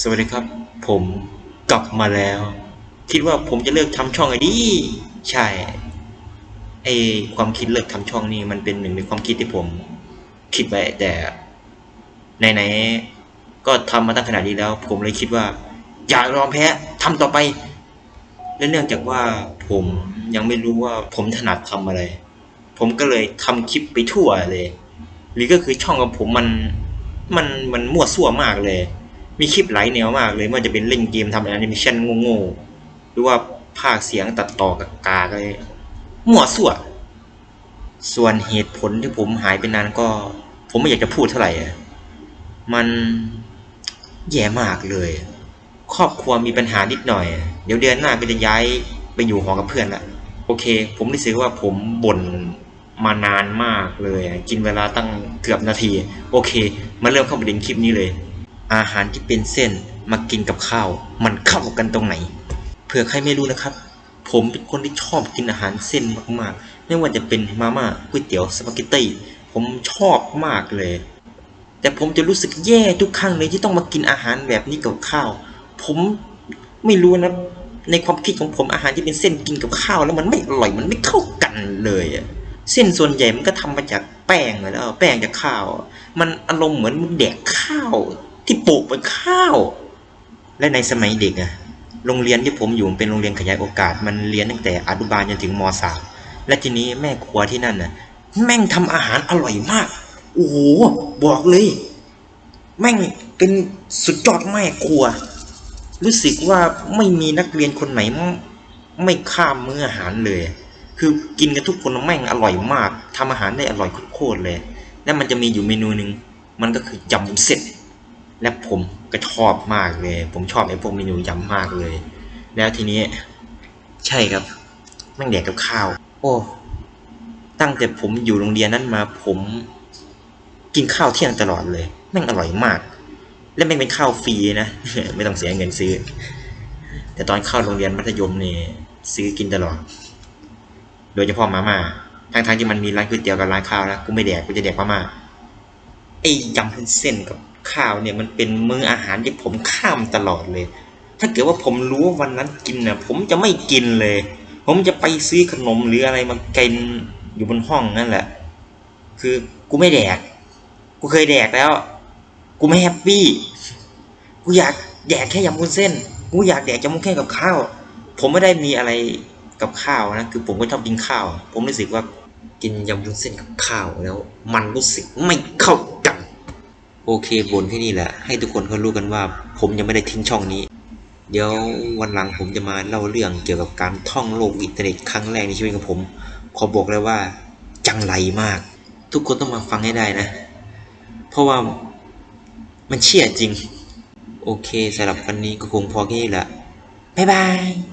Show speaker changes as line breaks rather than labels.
สวัสดีครับ ผมกลับมาแล้ว คิดว่าผมจะเลิกทำช่องไอ้ดีใช่ไอความคิดเลิกทำช่องนี่มันเป็นหนึ่งในความคิดที่ผม คิดไว้แต่ไหนๆก็ทำมาตั้งขนาดนี้แล้ว ผมเลยคิดว่า อย่ายอมแพ้ทำต่อไป และเนื่องจากว่าผมยังไม่รู้ว่าผมถนัดทำอะไร ผมก็เลยทำคลิปไปทั่วเลย หรือก็คือช่องของผมมันมันมันมั่วซั่วมากเลย มีคลิปหลายแนวมากเลยม่ว่าจะเป็นเล่นเกมทำแอนิเมชันโง่ๆหรือว่าภาคเสียงตัดต่อกับกากเลยมั่วซั่วส่วนเหตุผลที่ผมหายไปนานก็ ผมไม่อยากจะพูดเท่าไหร่มันแย่มากเลย ครอบครัวมีปัญหานิดหน่อย เดี๋ยวเดือนหน้าก็จะย้ายไปอยู่หอกับเพื่อนละโอเค ผมรู้สึกว่าผมบ่นมานานมากเลย กินเวลาตั้งเกือบนาที โอเค มาเริ่มเข้าประเด็นคลิปนี้เลย อาหารที่เป็นเส้นมากินกับข้าว มันเข้ากันตรงไหน เผื่อใครไม่รู้นะครับ ผมเป็นคนที่ชอบกินอาหารเส้นมากๆ ไม่ว่าจะเป็นมาม่าก๋วยเตี๋ยวสปาเกตตี้ผมชอบมากเลย แต่ผมจะรู้สึกแย่ทุกครั้งเลยที่ต้องมากินอาหารแบบนี้กับข้าว ผมไม่รู้นะในความคิดของผมอาหารที่เป็นเส้นกินกับข้าว แล้วมันไม่อร่อยมันไม่เข้ากันเลยอะเส้นส่วนใหญ่มันก็ทำมาจากแป้งแล้ว แป้งจากข้าว มันอารมณ์เหมือนมึงแดกข้าว ที่โปะบนข้าว และในสมัยเด็กอะโรงเรียนที่ผมอยู่เป็นโรงเรียนขยายโอกาส มันเรียนตั้งแต่อนุบาลจนถึงมสามและทีนี้แม่ครัวที่นั่นน่ะ แม่งทำอาหารอร่อยมาก โอ้โหบอกเลย แม่งเป็นสุดยอดแม่ครัว รู้สึกว่าไม่มีนักเรียนคนไหนไม่ข้ามมื้ออาหารเลย คือกินกันทุกคนแม่งอร่อยมากทำอาหารได้อร่อยโคตรเลย และมันจะมีอยู่เมนูหนึ่งมันก็คือยำเส้น และผมก็ชอบมากเลย ผมชอบไอ้พวกเมนูยำมากเลย แล้วทีนี้ ใช่ครับแม่งแดกกับข้าว โอ้ตั้งแต่ผมอยู่โรงเรียนนั้นมาผม กินข้าวเที่ยงตลอดเลยแม่งอร่อยมาก และแม่งเป็นข้าวฟรีนะไม่ต้องเสียเงินซื้อ แต่ตอนเข้าโรงเรียนมัธยมเนี่ยซื้อกินตลอด โดยเฉพาะมาม่าทั้งๆที่มันมีร้านก๋วยเตี๋ยวกับร้านข้าวนะกูไม่แดกกูจะแดกมาม่าไอ้ยำวุ้นเส้นกับ ข้าวเนี่ยมันเป็นมื้ออาหารที่ผมข้ามตลอดเลย ถ้าเกิดว่าผมรู้ว่าวันนั้นกินน่ะผมจะไม่กินเลย ผมจะไปซื้อขนมหรืออะไรมากินอยู่บนห้องนั่นแหละ คือกูไม่แดก กูเคยแดกแล้ว กูไม่แฮปปี้ กูอยากแดกแค่ยำวุ้นเส้น กูอยากแดกยำวุ้นแค่กับข้าว ผมไม่ได้มีอะไรกับข้าวนะ คือผมก็ชอบกินข้าว ผมรู้สึกว่ากินยำวุ้นเส้นกับข้าวแล้ว มันรู้สึกไม่เข้า โอเคบนที่นี่แหละ ให้ทุกคนเขารู้กันว่า ผมยังไม่ได้ทิ้งช่องนี้ เดี๋ยววันหลังผมจะมาเล่าเรื่องเกี่ยวกับการท่องโลกอินเทอร์เน็ตครั้งแรกในชีวิตของผม ขอบอกเลยว่า จังไรมาก ทุกคนต้องมาฟังให้ได้นะ เพราะว่ามันเชี่ยจริง โอเคสำหรับวันนี้ก็คงพอแค่นี้แหละบ๊ายบาย